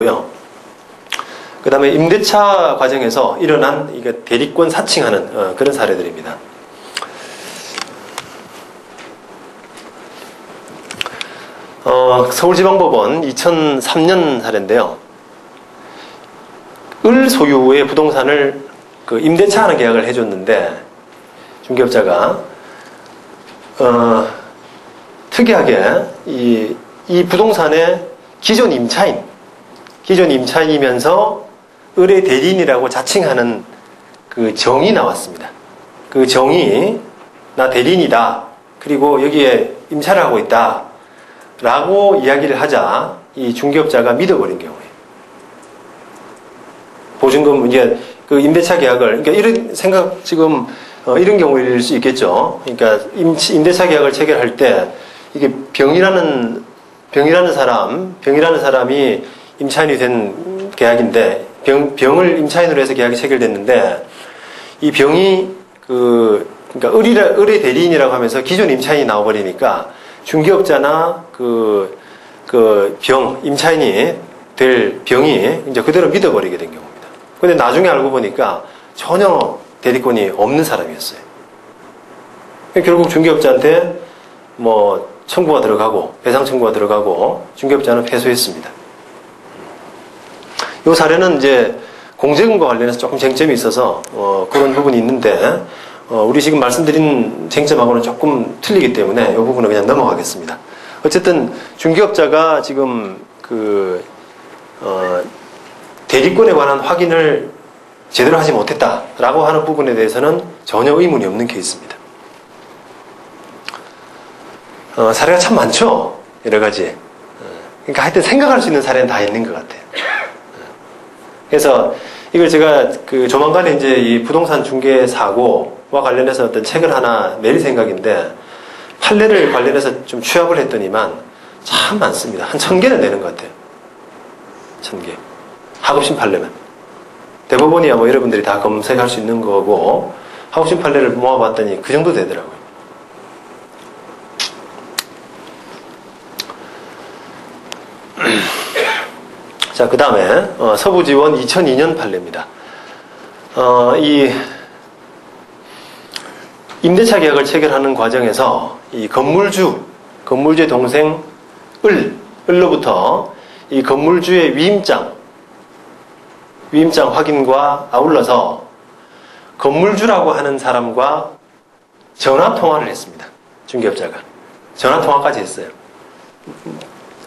고요. 그 다음에 임대차 과정에서 일어난 대리권 사칭하는 어, 그런 사례들입니다. 어, 서울지방법원 2003년 사례인데요. 을 소유의 부동산을 그 임대차하는 계약을 해줬는데 중개업자가 어, 특이하게 이, 이 부동산의 기존 임차인 기존 임차인이면서 의뢰 대리인이라고 자칭하는 그 정이 나왔습니다. 그 정이 나 대리인이다. 그리고 여기에 임차를 하고 있다. 라고 이야기를 하자 이 중개업자가 믿어버린 경우에 보증금 이제 그 임대차 계약을 그러니까 이런 생각 지금 어, 이런 경우일 수 있겠죠. 그러니까 임, 임대차 계약을 체결할 때 이게 병이라는 병이라는 사람 병이라는 사람이 임차인이 된 계약인데 병, 병을 임차인으로 해서 계약이 체결됐는데 이 병이 그 그러니까 의리 의뢰 대리인이라고 하면서 기존 임차인이 나와버리니까 중개업자나 그, 그 병, 임차인이 될 병이 이제 그대로 믿어버리게 된 경우입니다. 근데 나중에 알고 보니까 전혀 대리권이 없는 사람이었어요. 결국 중개업자한테 뭐 청구가 들어가고 배상 청구가 들어가고 중개업자는 패소했습니다. 이 사례는 이제 공제금과 관련해서 조금 쟁점이 있어서 어, 그런 부분이 있는데 어, 우리 지금 말씀드린 쟁점하고는 조금 틀리기 때문에 이 부분은 그냥 넘어가겠습니다. 어쨌든 중개업자가 지금 그 어, 대리권에 관한 확인을 제대로 하지 못했다라고 하는 부분에 대해서는 전혀 의문이 없는 케이스입니다. 어, 사례가 참 많죠. 여러 가지. 어, 그러니까 하여튼 생각할 수 있는 사례는 다 있는 것 같아요. 그래서 이걸 제가 그 조만간에 이제 이 부동산 중개 사고와 관련해서 어떤 책을 하나 낼 생각인데 판례를 관련해서 좀 취합을 했더니만 참 많습니다. 한 천 개는 되는 것 같아요. 천 개. 하급심 판례만. 대법원이야 뭐 여러분들이 다 검색할 수 있는 거고 하급심 판례를 모아봤더니 그 정도 되더라고요. 자, 그 다음에 어, 서부지원 2002년 판례입니다. 어, 이 임대차 계약을 체결하는 과정에서 이 건물주, 건물주의 동생 을, 을로부터 이 건물주의 위임장, 위임장 확인과 아울러서 건물주라고 하는 사람과 전화 통화를 했습니다. 중개업자가. 전화 통화까지 했어요.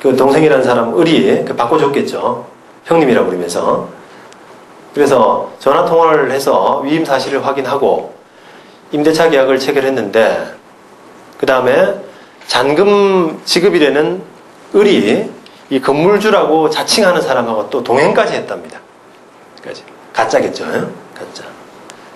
그 동생이라는 사람 을이 그 바꿔줬겠죠. 형님이라고 부르면서. 그래서 전화 통화를 해서 위임 사실을 확인하고 임대차 계약을 체결했는데 그 다음에 잔금 지급일에는 을이 이 건물주라고 자칭하는 사람하고 또 동행까지 했답니다. 가짜겠죠. 가짜.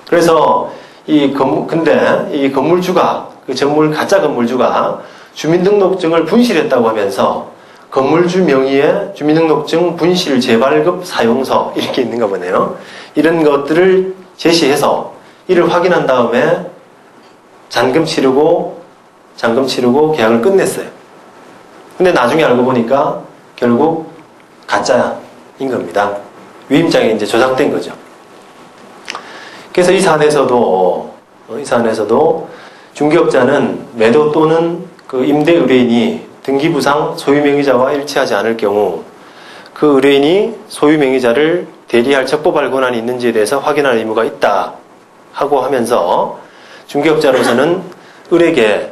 그래서 이 건, 근데 이 건물주가 그 전물 가짜 건물주가 주민등록증을 분실했다고 하면서 건물주 명의의 주민등록증 분실 재발급 사용서 이렇게 있는가 보네요. 이런 것들을 제시해서 이를 확인한 다음에 잔금 치르고 잔금 치르고 계약을 끝냈어요. 근데 나중에 알고 보니까 결국 가짜인 겁니다. 위임장에 이제 조작된 거죠. 그래서 이 사안에서도 이 사안에서도 중개업자는 매도 또는 그 임대 의뢰인이 등기부상 소유명의자와 일치하지 않을 경우 그 의뢰인이 소유명의자를 대리할 첩보발 권한이 있는지에 대해서 확인할 의무가 있다 하고 하면서 중개업자로서는 을에게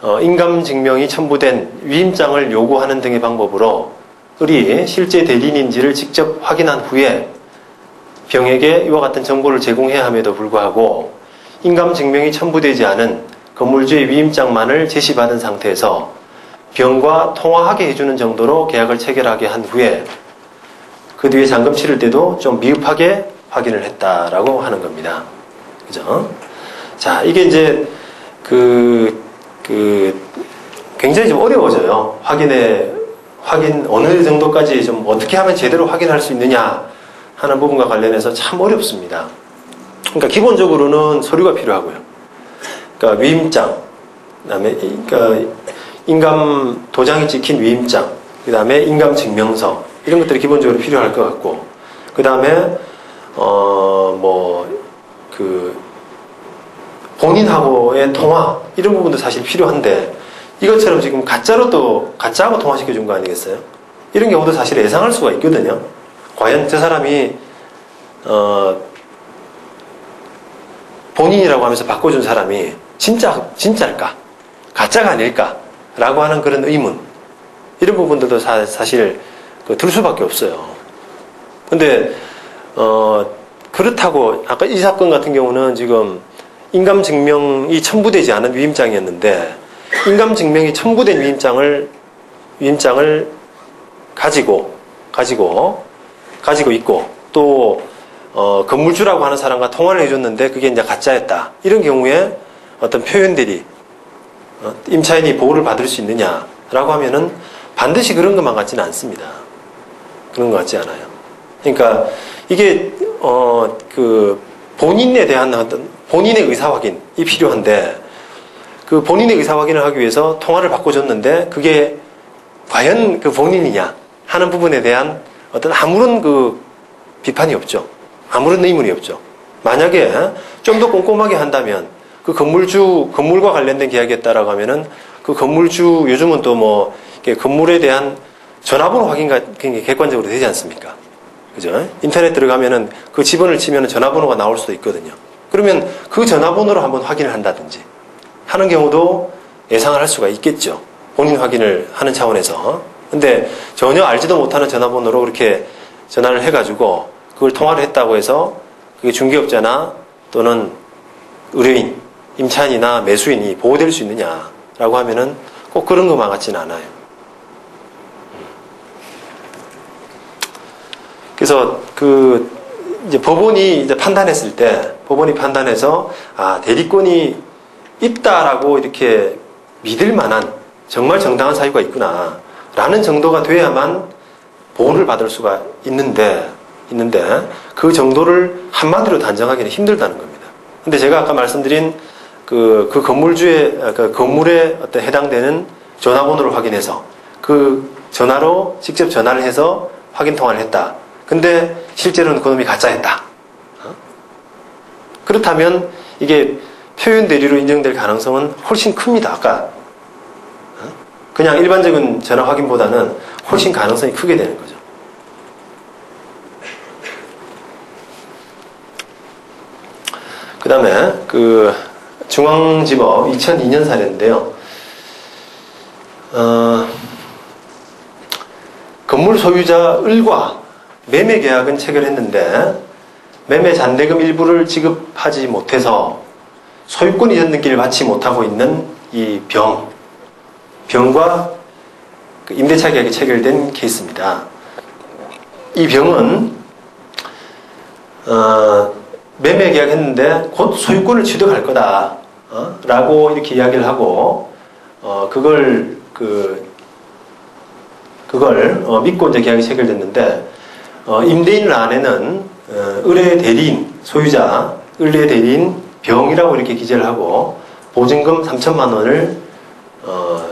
어, 인감증명이 첨부된 위임장을 요구하는 등의 방법으로 을이 실제 대리인인지를 직접 확인한 후에 병에게 이와 같은 정보를 제공해야 함에도 불구하고 인감증명이 첨부되지 않은 건물주의 위임장만을 제시받은 상태에서 병과 통화하게 해주는 정도로 계약을 체결하게 한 후에 그 뒤에 잔금 치를 때도 좀 미흡하게 확인을 했다라고 하는 겁니다. 그죠? 자, 이게 이제 그, 그, 굉장히 좀 어려워져요. 확인에, 확인, 어느 정도까지 좀 어떻게 하면 제대로 확인할 수 있느냐 하는 부분과 관련해서 참 어렵습니다. 그러니까 기본적으로는 서류가 필요하고요. 그러니까 위임장, 그 다음에, 그러니까 인감 도장이 찍힌 위임장, 그 다음에 인감 증명서 이런 것들이 기본적으로 필요할 것 같고 그 다음에 어뭐그 본인하고의 통화 이런 부분도 사실 필요한데 이것처럼 지금 가짜로 또 가짜하고 통화시켜 준 거 아니겠어요? 이런 경우도 사실 예상할 수가 있거든요. 과연 저 사람이 어 본인이라고 하면서 바꿔준 사람이 진짜 진짜일까 가짜가 아닐까 라고 하는 그런 의문 이런 부분들도 사, 실그 들 수밖에 없어요. 근데 어 그렇다고 아까 이 사건 같은 경우는 지금 인감 증명이 첨부되지 않은 위임장이었는데 인감 증명이 첨부된 위임장을 위임장을 가지고 가지고 가지고 있고 또 어, 건물주라고 하는 사람과 통화를 해줬는데 그게 이제 가짜였다. 이런 경우에 어떤 표현들이 어, 임차인이 보호를 받을 수 있느냐라고 하면은 반드시 그런 것만 같지는 않습니다. 그런 것 같지 않아요. 그러니까 이게 어 그 본인에 대한 어떤 본인의 의사 확인이 필요한데 그 본인의 의사 확인을 하기 위해서 통화를 바꿔줬는데 그게 과연 그 본인이냐 하는 부분에 대한 어떤 아무런 그 비판이 없죠. 아무런 의문이 없죠. 만약에 좀 더 꼼꼼하게 한다면 그 건물주 건물과 관련된 계약이었다라고 하면은 그 건물주 요즘은 또 뭐 건물에 대한 전화번호 확인가 객관적으로 되지 않습니까? 그죠? 인터넷 들어가면은 그 지번을 치면 전화번호가 나올 수도 있거든요. 그러면 그 전화번호로 한번 확인을 한다든지 하는 경우도 예상을 할 수가 있겠죠. 본인 확인을 하는 차원에서. 근데 전혀 알지도 못하는 전화번호로 그렇게 전화를 해가지고 그걸 통화를 했다고 해서 그게 중개업자나 또는 의뢰인, 임차인이나 매수인이 보호될 수 있느냐라고 하면은 꼭 그런 것만 같지는 않아요. 그래서 그 이제 법원이 이제 판단했을 때 법원이 판단해서 아 대리권이 있다라고 이렇게 믿을 만한 정말 정당한 사유가 있구나라는 정도가 돼야만 보호를 받을 수가 있는데 있는데 그 정도를 한마디로 단정하기는 힘들다는 겁니다. 근데 제가 아까 말씀드린 그, 그 건물주의, 그 건물에 어떤 해당되는 전화번호를 확인해서 그 전화로 직접 전화를 해서 확인 통화를 했다. 근데 실제로는 그놈이 가짜였다. 어? 그렇다면 이게 표현 대리로 인정될 가능성은 훨씬 큽니다. 아까 어? 그냥 일반적인 전화 확인보다는 훨씬 가능성이 크게 되는 거죠. 그 다음에 그 중앙지법 2002년 사례인데요. 어, 건물 소유자 을과 매매 계약은 체결했는데 매매 잔대금 일부를 지급하지 못해서 소유권 이전 등기를 받지 못하고 있는 이 병, 병과 그 임대차 계약이 체결된 케이스입니다. 이 병은 어, 매매 계약했는데 곧 소유권을 취득할 거다. 어? 라고 이렇게 이야기를 하고 어, 그걸 그 그걸 어, 믿고 이제 계약이 체결됐는데 어, 임대인 란에는 어, 의뢰 대리인 소유자 의뢰 대리인 병이라고 이렇게 기재를 하고 보증금 3천만 원을 어,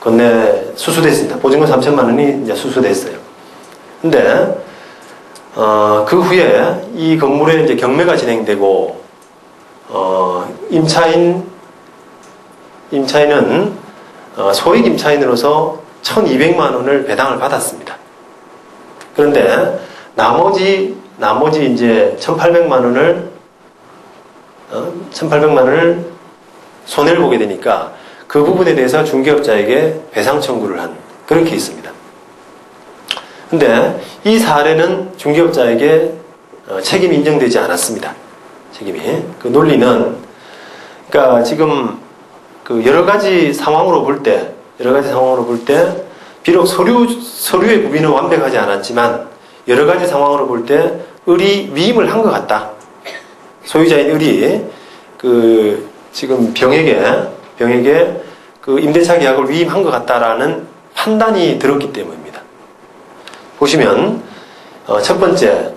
건네 수수됐습니다. 보증금 3천만 원이 이제 수수됐어요. 근데 어, 그 후에 이 건물에 이제 경매가 진행되고 어, 임차인 임차인은 어, 소액 임차인으로서 1,200만 원을 배당을 받았습니다. 그런데 나머지 나머지 이제 1,800만 원을 어? 1,800만 원을 손해를 보게 되니까 그 부분에 대해서 중개업자에게 배상 청구를 한 그런 케이스입니다. 근데 이 사례는 중개업자에게 어, 책임이 인정되지 않았습니다. 책임이. 그 논리는 그러니까 지금 그 여러 가지 상황으로 볼 때, 여러 가지 상황으로 볼 때 비록 서류, 서류의 구비는 완벽하지 않았지만 여러 가지 상황으로 볼 때 을이 위임을 한 것 같다. 소유자인 을이 그 지금 병에게 병에게 그 임대차 계약을 위임한 것 같다라는 판단이 들었기 때문입니다. 보시면 어, 첫 번째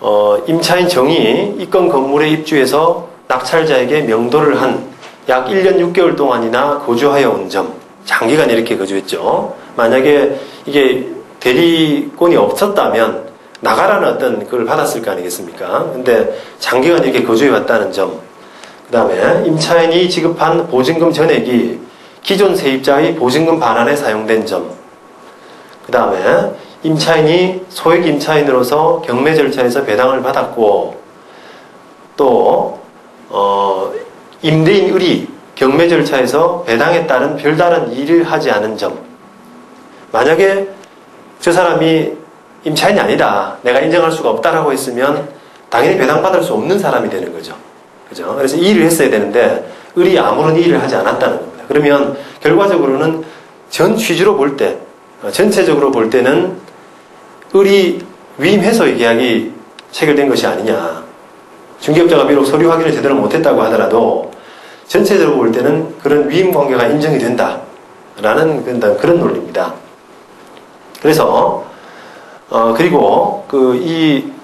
어, 임차인 정이 이건 건물에 입주해서 낙찰자에게 명도를 한 약 1년 6개월 동안이나 거주하여 온 점, 장기간 이렇게 거주했죠. 만약에 이게 대리권이 없었다면 나가라는 어떤 그걸 받았을 거 아니겠습니까? 근데 장기간 이렇게 거주해 왔다는 점. 그 다음에 임차인이 지급한 보증금 전액이 기존 세입자의 보증금 반환에 사용된 점. 그 다음에 임차인이 소액 임차인으로서 경매 절차에서 배당을 받았고 또 어, 임대인 을이 경매 절차에서 배당에 따른 별다른 일을 하지 않은 점. 만약에 저 사람이 임차인이 아니다. 내가 인정할 수가 없다라고 했으면 당연히 배당받을 수 없는 사람이 되는 거죠. 그죠? 그래서 이 일을 했어야 되는데 을이 아무런 일을 하지 않았다는 겁니다. 그러면 결과적으로는 전 취지로 볼 때, 어, 전체적으로 볼 때는 을이 위임해서 계약이 체결된 것이 아니냐. 중개업자가 비록 서류 확인을 제대로 못했다고 하더라도 전체적으로 볼 때는 그런 위임 관계가 인정이 된다. 라는 그런 논리입니다. 그래서, 어, 그리고 그 이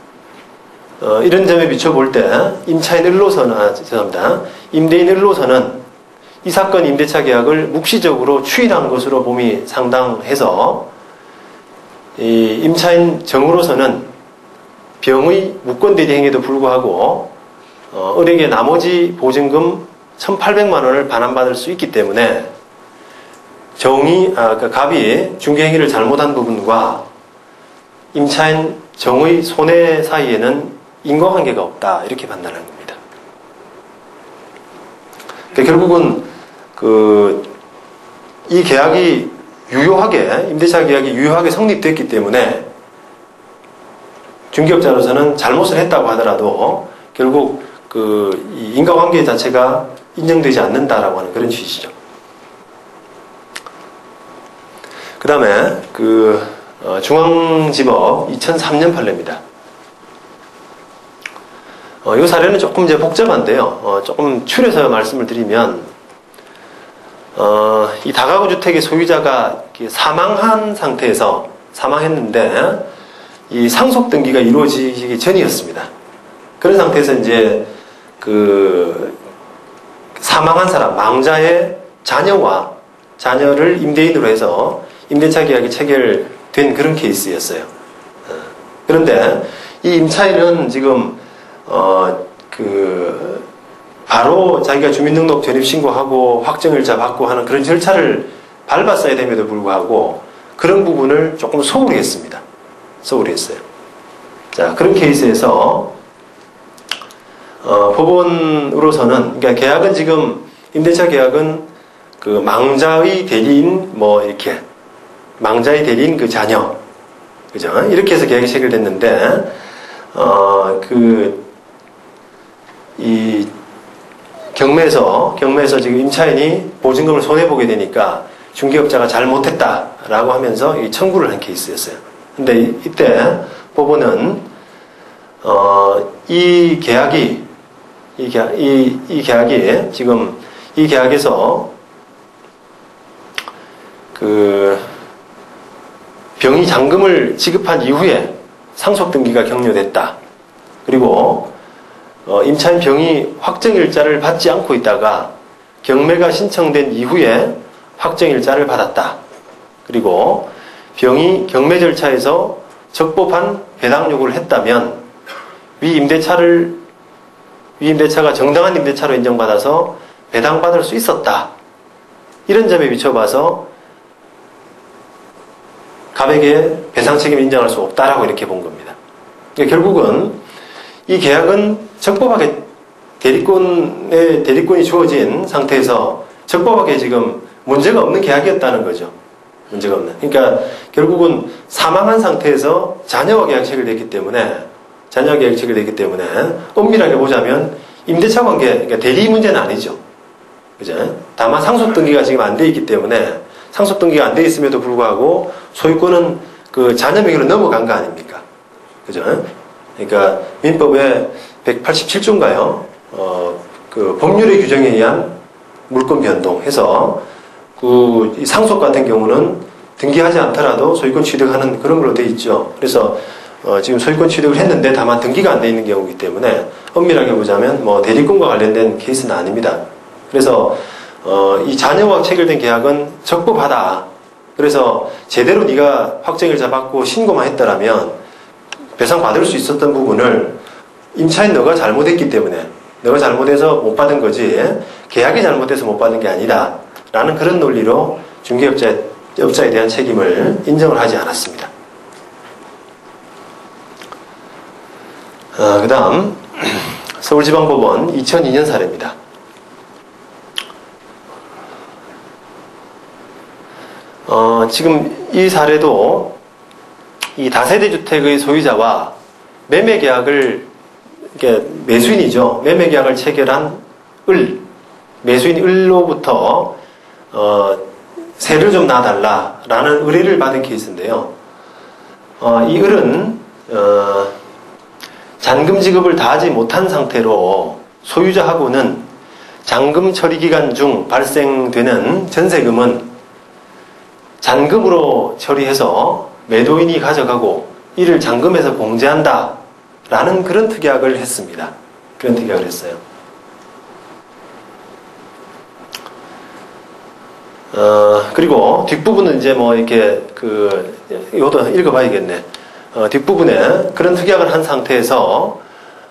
어, 이런 점에 비춰볼 때 임차인 을로서는 아, 죄송합니다. 임대인 을로서는 이 사건 임대차 계약을 묵시적으로 추인한 것으로 봄이 상당해서 이 임차인 정으로서는 병의 무권 대리 행위에도 불구하고 어, 을에게 나머지 보증금 1,800만 원을 반환받을 수 있기 때문에 정이 아, 그러니까 갑이 중개 행위를 잘못한 부분과 임차인 정의 손해 사이에는 인과관계가 없다 이렇게 판단한 겁니다. 그러니까 결국은 그 이 계약이 유효하게 임대차 계약이 유효하게 성립됐기 때문에 중개업자로서는 잘못을 했다고 하더라도 결국 그 인과관계 자체가 인정되지 않는다라고 하는 그런 취지죠. 그 다음에 그 어, 중앙지법 2003년 판례입니다. 어, 이 사례는 조금 이제 복잡한데요. 어, 조금 추려서 말씀을 드리면, 어, 이 다가구 주택의 소유자가 사망한 상태에서 사망했는데, 이 상속 등기가 이루어지기 전이었습니다. 그런 상태에서 이제 그 사망한 사람, 망자의 자녀와 자녀를 임대인으로 해서 임대차 계약이 체결된 그런 케이스였어요. 어, 그런데 이 임차인은 지금 어, 그, 바로 자기가 주민등록 전입신고하고 확정일자 받고 하는 그런 절차를 밟았어야 됨에도 불구하고 그런 부분을 조금 소홀히 했습니다. 소홀히 했어요. 자, 그런 케이스에서, 어, 법원으로서는, 그러니까 계약은 지금, 임대차 계약은 그 망자의 대리인, 뭐, 이렇게, 망자의 대리인 그 자녀, 그죠? 이렇게 해서 계약이 체결됐는데, 어, 그, 이 경매에서 경매에서 지금 임차인이 보증금을 손해 보게 되니까 중개업자가 잘못했다라고 하면서 이 청구를 한 케이스였어요. 근데 이때 법원은 어, 이 계약이 이, 계약, 이, 이 계약이 지금 이 계약에서 그 병이 잔금을 지급한 이후에 상속 등기가 격려됐다. 그리고 어, 임차인 병이 확정일자를 받지 않고 있다가 경매가 신청된 이후에 확정일자를 받았다. 그리고 병이 경매 절차에서 적법한 배당 요구를 했다면 위 임대차를 위 임대차가 정당한 임대차로 인정받아서 배당받을 수 있었다. 이런 점에 비춰봐서 갑에게 배상 책임을 인정할 수 없다라고 이렇게 본 겁니다. 그러니까 결국은 이 계약은 적법하게 대리권에 대리권이 주어진 상태에서 적법하게 지금 문제가 없는 계약이었다는 거죠. 문제가 없는. 그러니까 결국은 사망한 상태에서 자녀와 계약 체결됐기 때문에 자녀와 계약 체결됐기 때문에 엄밀하게 보자면 임대차 관계, 그러니까 대리 문제는 아니죠. 그죠? 다만 상속 등기가 지금 안 돼 있기 때문에 상속 등기가 안 돼 있음에도 불구하고 소유권은 그 자녀 명의로 넘어간 거 아닙니까? 그죠? 그러니까 민법에 187조인가요? 어, 그 법률의 규정에 의한 물권 변동해서 그 상속 같은 경우는 등기하지 않더라도 소유권 취득하는 그런 걸로 돼 있죠. 그래서 어, 지금 소유권 취득을 했는데 다만 등기가 안 돼 있는 경우이기 때문에 엄밀하게 보자면 뭐 대리권과 관련된 케이스는 아닙니다. 그래서 어, 이 자녀와 체결된 계약은 적법하다. 그래서 제대로 네가 확정일자 받고 신고만 했더라면 배상 받을 수 있었던 부분을 임차인 너가 잘못했기 때문에 너가 잘못해서 못 받은 거지 계약이 잘못해서 못 받은 게 아니다 라는 그런 논리로 중개업자, 업자에 대한 책임을 인정을 하지 않았습니다. 어, 그 다음 서울지방법원 2002년 사례입니다. 어, 지금 이 사례도 이 다세대 주택의 소유자와 매매 계약을 이게 매수인이죠. 매매 계약을 체결한 을 매수인 을로부터 어, 세를 좀 놔달라라는 의뢰를 받은 케이스인데요. 어, 이 을은 어, 잔금 지급을 다 하지 못한 상태로 소유자하고는 잔금 처리 기간 중 발생되는 전세금은 잔금으로 처리해서 매도인이 가져가고 이를 잔금에서 공제한다 라는 그런 특약을 했습니다. 그런 특약을 했어요. 어, 그리고 뒷부분은 이제 뭐 이렇게 그, 이것도 읽어봐야겠네. 어, 뒷부분에 그런 특약을 한 상태에서,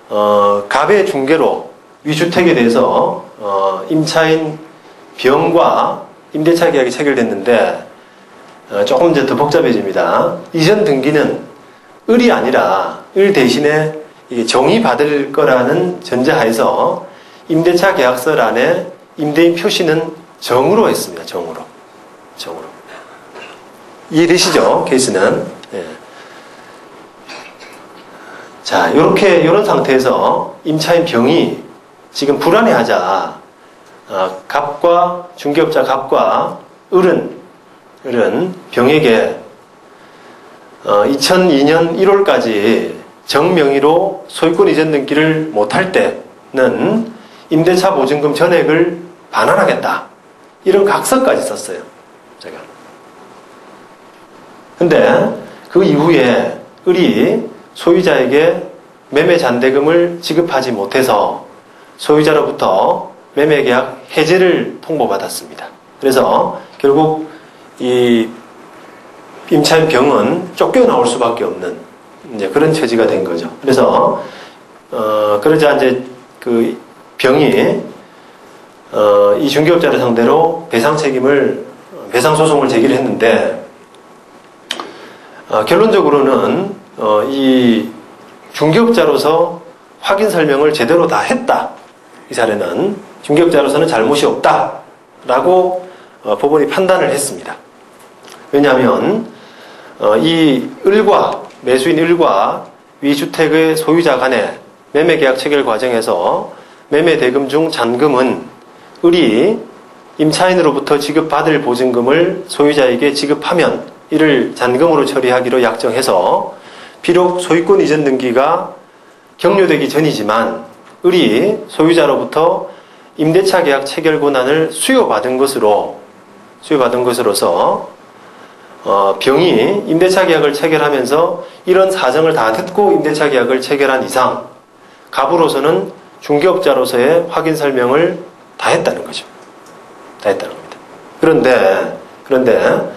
어, 갑의 중개로 위주택에 대해서, 어, 임차인 병과 임대차 계약이 체결됐는데, 어, 조금 이제 더 복잡해집니다. 이전 등기는 을이 아니라 을 대신에 정의 받을 거라는 전제하에서 임대차 계약서 안에 임대인 표시는 정으로 했습니다. 정으로. 정으로. 이해되시죠? 케이스는. 예. 자, 이렇게 이런 상태에서 임차인 병이 지금 불안해하자 어, 갑과 중개업자 갑과 을은 을 은 병에게 어, 2002년 1월까지 정명의로 소유권 이전 등기를 못할 때는 임대차 보증금 전액을 반환하겠다. 이런 각서까지 썼어요. 제가. 근데 그 이후에 을이 소유자에게 매매 잔대금을 지급하지 못해서 소유자로부터 매매 계약 해제를 통보받았습니다. 그래서 결국 이 임차인 병은 쫓겨나올 수밖에 없는 이제 그런 처지가 된 거죠. 그래서 어 그러자 이제 그 병이 어, 이 중개업자를 상대로 배상 책임을 배상 소송을 제기를 했는데 어, 결론적으로는 어, 이 중개업자로서 확인 설명을 제대로 다 했다. 이 사례는 중개업자로서는 잘못이 없다라고 어, 법원이 판단을 했습니다. 왜냐하면 어, 이 을과 매수인 을과 위주택의 소유자 간의 매매 계약 체결 과정에서 매매 대금 중 잔금은 을이 임차인으로부터 지급받을 보증금을 소유자에게 지급하면 이를 잔금으로 처리하기로 약정해서 비록 소유권 이전 등기가 격려되기 전이지만 을이 소유자로부터 임대차 계약 체결 권한을 수요받은 것으로 수요받은 것으로서 어, 병이 임대차 계약을 체결하면서 이런 사정을 다 듣고 임대차 계약을 체결한 이상 갑으로서는 중개업자로서의 확인 설명을 다 했다는 거죠. 다 했다는 겁니다. 그런데 그런데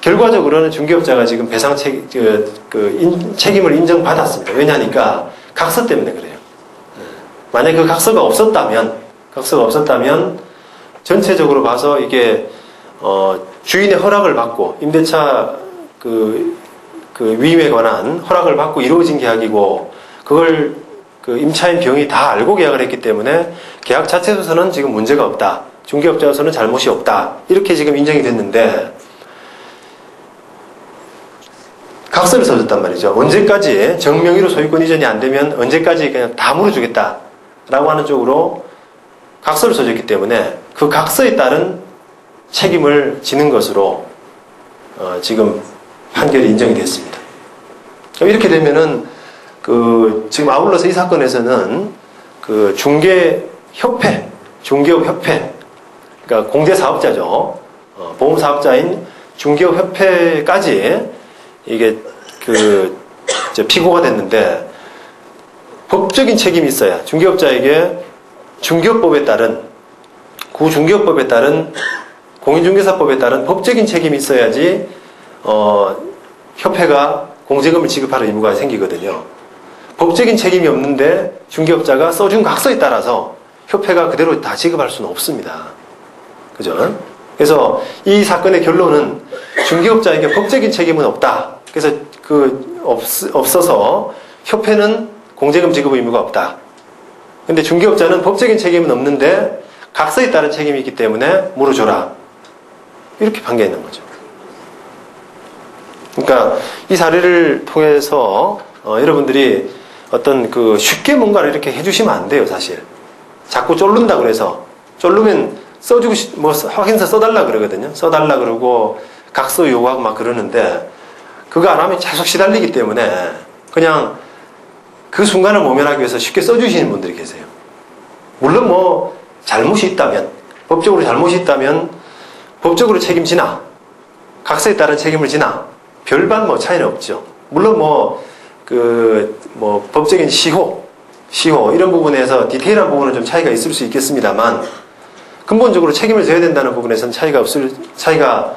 결과적으로는 중개업자가 지금 배상 책, 그, 그 인, 책임을 인정받았습니다. 왜냐하니까 각서 때문에 그래요. 네. 만약 그 각서가 없었다면 각서가 없었다면 전체적으로 봐서 이게 어, 주인의 허락을 받고 임대차 그, 그 위임에 관한 허락을 받고 이루어진 계약이고 그걸 그 임차인 병이 다 알고 계약을 했기 때문에 계약 자체에서는 지금 문제가 없다. 중개업자로서는 잘못이 없다. 이렇게 지금 인정이 됐는데 각서를 써줬단 말이죠. 언제까지 정명의로 소유권 이전이 안 되면 언제까지 그냥 다 물어주겠다. 라고 하는 쪽으로 각서를 써줬기 때문에 그 각서에 따른 책임을 지는 것으로 어, 지금 판결이 인정이 됐습니다. 이렇게 되면은 그 지금 아울러서 이 사건에서는 그 중개 협회, 중개업 협회, 그러니까 공제 사업자죠. 어, 보험 사업자인 중개업 협회까지 이게 그 피고가 됐는데 법적인 책임이 있어야 중개업자에게 중개업법에 따른 구중개업법에 따른 공인중개사법에 따른 법적인 책임이 있어야지 어, 협회가 공제금을 지급할 의무가 생기거든요. 법적인 책임이 없는데 중개업자가 써준 각서에 따라서 협회가 그대로 다 지급할 수는 없습니다. 그죠? 그래서 이 사건의 결론은 중개업자에게 법적인 책임은 없다. 그래서 그 없, 없어서 협회는 공제금 지급 의무가 없다. 근데 중개업자는 법적인 책임은 없는데 각서에 따른 책임이 있기 때문에 물어줘라. 이렇게 판결했는 거죠. 그러니까 이 사례를 통해서 어, 여러분들이 어떤 그 쉽게 뭔가를 이렇게 해주시면 안 돼요, 사실. 자꾸 쫄른다 그래서 쫄르면 써주고 싶, 뭐 확인서 써달라 그러거든요. 써달라 그러고 각서 요구하고 막 그러는데 그거 안 하면 계속 시달리기 때문에 그냥 그 순간을 모면하기 위해서 쉽게 써주시는 분들이 계세요. 물론 뭐 잘못이 있다면 법적으로 잘못이 있다면 법적으로 책임지나 각서에 따른 책임을 지나 별반 뭐 차이는 없죠. 물론 뭐 그 뭐 법적인 시효, 시효 이런 부분에서 디테일한 부분은 좀 차이가 있을 수 있겠습니다만 근본적으로 책임을 져야 된다는 부분에서는 차이가 없을 차이가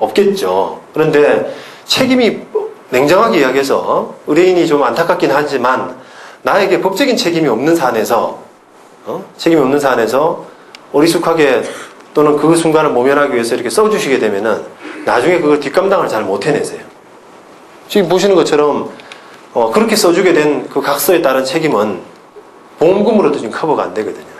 없겠죠. 그런데 책임이 냉정하게 이야기해서 의뢰인이 좀 안타깝긴 하지만 나에게 법적인 책임이 없는 사안에서 어? 책임이 없는 사안에서 어리숙하게 또는 그 순간을 모면하기 위해서 이렇게 써주시게 되면은 나중에 그걸 뒷감당을 잘 못 해내세요. 지금 보시는 것처럼 어, 그렇게 써주게 된 그 각서에 따른 책임은 보험금으로도 지금 커버가 안 되거든요.